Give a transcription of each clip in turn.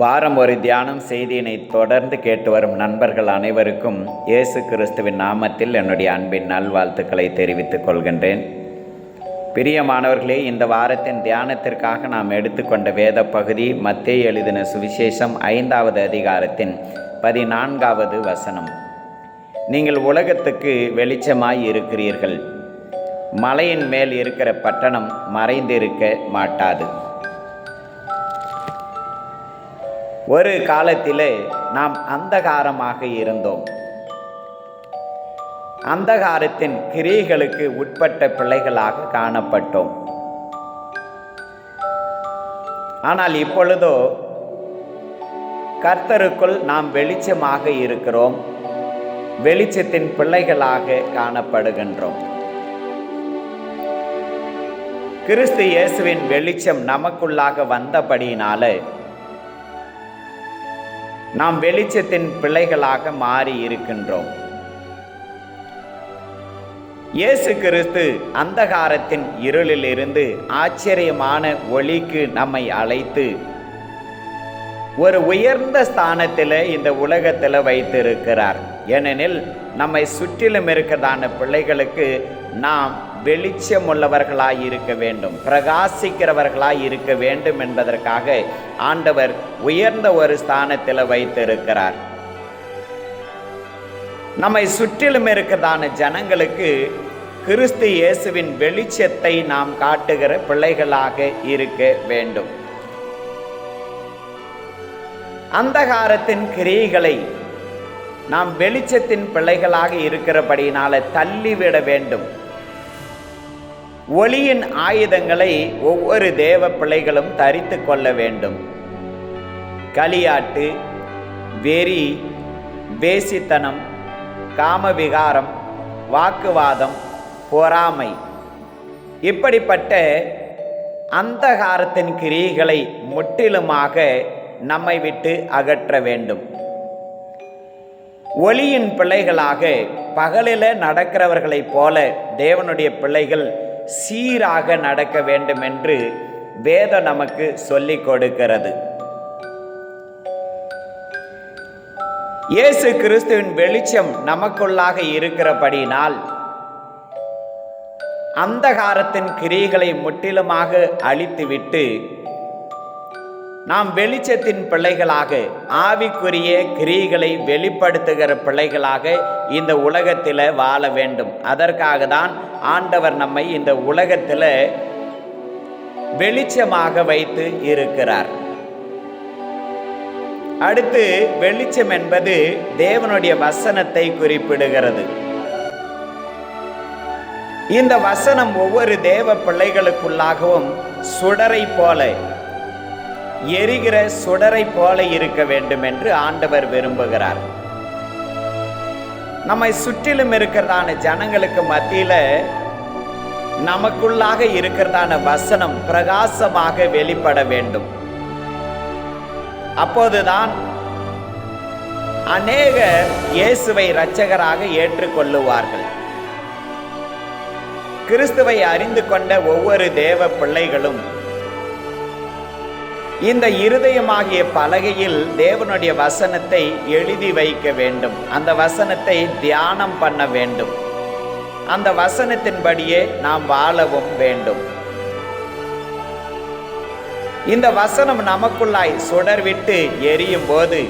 வாரம் ஒரு தியானம் செய்தியினை தொடர்ந்து கேட்டு வரும் நண்பர்கள் அனைவருக்கும் இயேசு கிறிஸ்துவின் நாமத்தில் என்னுடைய அன்பின் நல்வாழ்த்துக்களை தெரிவித்துக் கொள்கின்றேன். பிரியமானவர்களே இந்த வாரத்தின் தியானத்திற்காக நாம் எடுத்துக்கொண்ட வேத பகுதி மத்திய எழுதின சுவிசேஷம் ஐந்தாவது அதிகாரத்தின் பதினான்காவது வசனம். நீங்கள் உலகத்துக்கு வெளிச்சமாய் இருக்கிறீர்கள். மலையின் மேல் இருக்கிற பட்டணம் மறைந்திருக்க மாட்டாது. ஒரு காலத்திலே நாம் அந்தகாரமாக இருந்தோம். அந்தகாரத்தின் கிரியைகளுக்கு உட்பட்ட பிள்ளைகளாக காணப்பட்டோம். ஆனால் இப்பொழுதோ கர்த்தருக்குள் நாம் வெளிச்சமாக இருக்கிறோம். வெளிச்சத்தின் பிள்ளைகளாக காணப்படுகின்றோம். கிறிஸ்து இயேசுவின் வெளிச்சம் நமக்குள்ளாக வந்தபடியினால நாம் வெளிச்சத்தின் பிள்ளைகளாக மாறி இருக்கின்றோம். இயேசு கிறிஸ்து அந்தகாரத்தின் இருளிலிருந்து ஆச்சரியமான ஒளிக்கு நம்மை அழைத்து ஒரு உயர்ந்த ஸ்தானத்தில் இந்த உலகத்தில் வைத்திருக்கிறார். ஏனெனில் நம்மை சுற்றிலும் இருக்கிறதான பிள்ளைகளுக்கு நாம் வெளிச்சமுள்ளவர்களாய் இருக்க வேண்டும் பிரகாசிக்கிறவர்களாய் இருக்க வேண்டும் என்பதற்காக ஆண்டவர் உயர்ந்த ஒரு ஸ்தானத்தில் வைத்திருக்கிறார். நம்மை சுற்றிலும் இருக்கிறதான ஜனங்களுக்கு கிறிஸ்து இயேசுவின் வெளிச்சத்தை நாம் காட்டுகிற பிள்ளைகளாக இருக்க வேண்டும். அந்தகாரத்தின் கிரியைகளை நாம் வெளிச்சத்தின் பிள்ளைகளாக இருக்கிறபடியினால தள்ளிவிட வேண்டும். ஒளியின் ஆயுதங்களை ஒவ்வொரு தேவ பிள்ளைகளும் தரித்து கொள்ள வேண்டும். களியாட்டு வெறி வேசித்தனம் காமவிகாரம் வாக்குவாதம் பொறாமை. இப்படிப்பட்ட அந்தகாரத்தின் கிரியைகளை முற்றிலுமாக நம்மை விட்டு அகற்ற வேண்டும். ஒளியின் பிள்ளைகளாக பகலில் நடக்கிறவர்களைப் போல தேவனுடைய பிள்ளைகள் சீராக நடக்க வேண்டும் என்று வேதம் நமக்கு சொல்லிக் கொடுக்கிறது. இயேசு கிறிஸ்துவின் வெளிச்சம் நமக்குள்ளாக இருக்கிறபடினால் அந்தகாரத்தின் கிரியைகளை முற்றிலுமாக அழித்துவிட்டு நாம் வெளிச்சத்தின் பிள்ளைகளாக ஆவிக்குரிய கிரிகளை வெளிப்படுத்துகிற பிள்ளைகளாக இந்த உலகத்தில் வாழ வேண்டும். அதற்காக தான் ஆண்டவர் நம்மை இந்த உலகத்தில் வெளிச்சமாக வைத்து இருக்கிறார். அடுத்து வெளிச்சம் என்பது தேவனுடைய வசனத்தை குறிப்பிடுகிறது. இந்த வசனம் ஒவ்வொரு தேவ பிள்ளைகளுக்குள்ளாகவும் சுடரை போல எரிகிற சுடரை போல இருக்க வேண்டும் என்று ஆண்டவர் விரும்புகிறார். நம்மை சுற்றிலும் இருக்கிறதான ஜனங்களுக்கு மத்தியில நமக்குள்ளாக இருக்கிறதான வசனம் பிரகாசமாக வெளிப்பட வேண்டும். அப்போதுதான் அநேகர் இயேசுவை இரட்சகராக ஏற்றுக்கொள்ளுவார்கள். கிறிஸ்துவை அறிந்து கொண்ட ஒவ்வொரு தேவ பிள்ளைகளும் இந்த இருதயமாகிய பலகையில் தேவனுடைய வசனத்தை எழுதி வைக்க வேண்டும். அந்த வசனத்தை தியானம் பண்ண வேண்டும். அந்த வசனத்தின்படியே நாம் வாழவும் வேண்டும். இந்த வசனம் நமக்குள்ளாய் சுடர்விட்டு எரியும் போது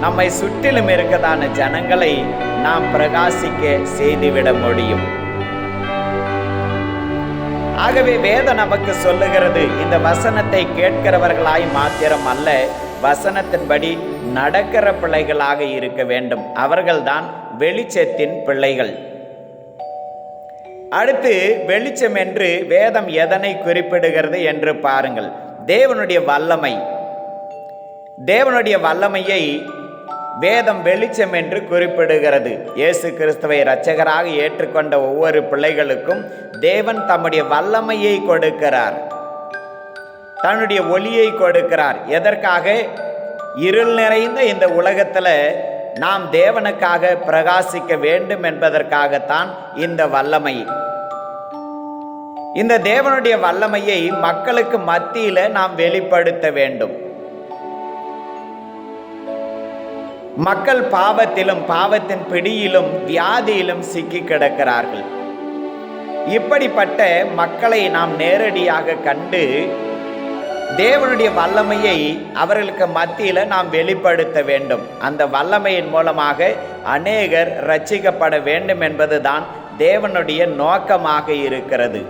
நம்மை சுற்றிலும் இருக்கதான ஜனங்களை நாம் பிரகாசிக்க செய்துவிட முடியும். ஆகவே வேதம் நமக்கு சொல்லுகிறது இந்த வசனத்தை கேட்கிறவர்களாய் மாத்திரம் அல்ல வசனத்தின்படி நடக்கிற பிள்ளைகளாக இருக்க வேண்டும். அவர்கள்தான் வெளிச்சத்தின் பிள்ளைகள். அடுத்து வெளிச்சம் என்று வேதம் எதனை குறிப்பிடுகிறது என்று பாருங்கள். தேவனுடைய வல்லமை. தேவனுடைய வல்லமையை வேதம் வெளிச்சம் என்று குறிப்பிடுகிறது. இயேசு கிறிஸ்துவை இரட்சகராக ஏற்றுக்கொண்ட ஒவ்வொரு பிள்ளைகளுக்கும் தேவன் தம்முடைய வல்லமையை கொடுக்கிறார். தன்னுடைய ஒளியை கொடுக்கிறார். எதற்காக? இருள் நிறைந்த இந்த உலகத்தில் நாம் தேவனுக்காக பிரகாசிக்க வேண்டும் என்பதற்காகத்தான் இந்த வல்லமை. இந்த தேவனுடைய வல்லமையை மக்களுக்கு மத்தியில் நாம் வெளிப்படுத்த வேண்டும். மக்கள் பாவத்திலும் பாவத்தின் பிடியிலும் வியாதியிலும் சிக்கி கிடக்கிறார்கள். இப்படிப்பட்ட மக்களை நாம் நேரடியாக கண்டு தேவனுடைய வல்லமையை அவர்களுக்கு மத்தியில் நாம் வெளிப்படுத்த வேண்டும். அந்த வல்லமையின் மூலமாக அநேகர் ரட்சிக்கப்பட வேண்டும் என்பதுதான் தேவனுடைய நோக்கமாக இருக்கிறது.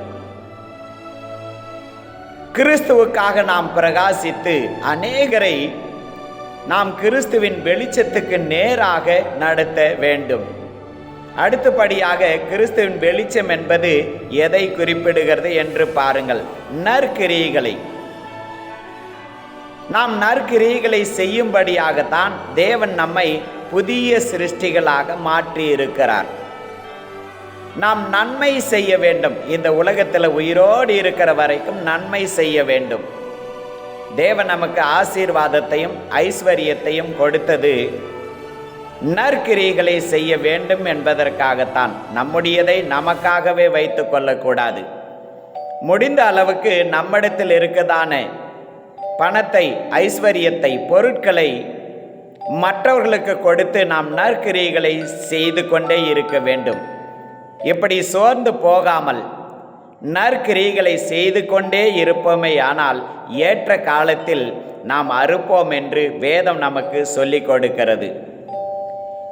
கிறிஸ்துவுக்காக நாம் பிரகாசித்து அநேகரை நாம் கிறிஸ்துவின் வெளிச்சத்துக்கு நேராக நடத்த வேண்டும். அடுத்தபடியாக கிறிஸ்துவின் வெளிச்சம் என்பது எதை குறிப்பிடுகிறது என்று பாருங்கள். நற்கிரியைகளை. நாம் நற்கிரியைகளை செய்யும்படியாகத்தான் தேவன் நம்மை புதிய சிருஷ்டிகளாக மாற்றி இருக்கிறார் நாம் நன்மை செய்ய வேண்டும். இந்த உலகத்தில் உயிரோடு இருக்கிற வரைக்கும் நன்மை செய்ய வேண்டும். தேவன் நமக்கு ஆசீர்வாதத்தையும் ஐஸ்வர்யத்தையும் கொடுத்தது. நற்கிரிகளை செய்ய வேண்டும் என்பதற்காகத்தான். நம்முடையதை நமக்காகவே வைத்து கொள்ளக்கூடாது. முடிந்த அளவுக்கு நம்மிடத்தில் இருக்கதான பணத்தை ஐஸ்வர்யத்தை பொருட்களை மற்றவர்களுக்கு கொடுத்து நாம் நற்கிரிகளை செய்து கொண்டே இருக்க வேண்டும். இப்படி சோர்ந்து போகாமல் நற்கிரிகளை செய்து கொண்டே இருப்போமே ஆனால் ஏற்ற காலத்தில் நாம் அறுப்போம் என்று வேதம் நமக்கு சொல்லிக் கொடுக்கிறது.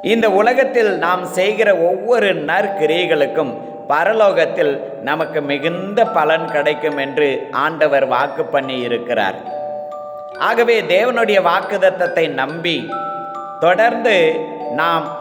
இந்த உலகத்தில் நாம் செய்கிற ஒவ்வொரு நற்கிரிகளுக்கும் பரலோகத்தில் நமக்கு மிகுந்த பலன் கிடைக்கும் என்று ஆண்டவர் வாக்கு பண்ணி இருக்கிறார். ஆகவே தேவனுடைய வாக்குதத்தத்தை நம்பி தொடர்ந்து நாம்